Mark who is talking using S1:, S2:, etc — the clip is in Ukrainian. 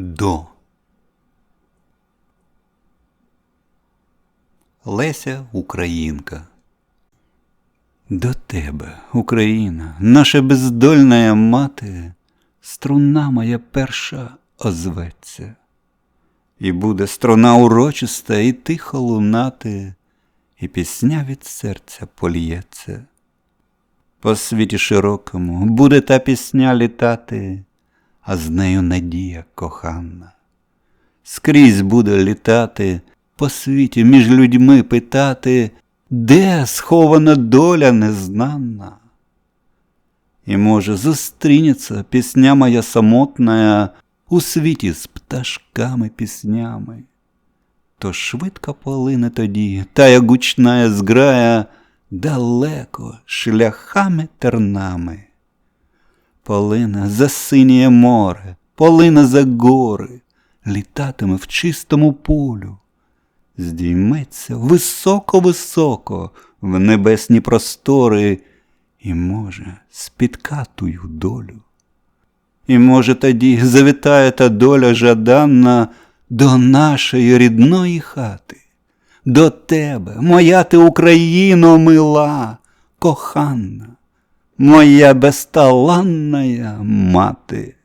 S1: До. Леся Українка. До тебе, Україна, наша бездольна мати, струна моя перша озветься, і буде струна урочиста і тихо лунати, і пісня від серця польється. По світі широкому буде та пісня літати, а з нею надія кохана. Скрізь буде літати, по світі між людьми питати, де схована доля незнана. І, може, зустрінеться пісня моя самотная у світі з пташками піснями. То швидко полине тоді тая гучная зграя далеко шляхами тернами. Полина за синє море, полина за гори, літатиме в чистому полю, здійметься високо-високо в небесні простори, і, може, спітка тую долю. І, може, тоді завітає та доля жаданна до нашої рідної хати, до тебе, моя ти Україно мила, коханна, моя безталанная мати.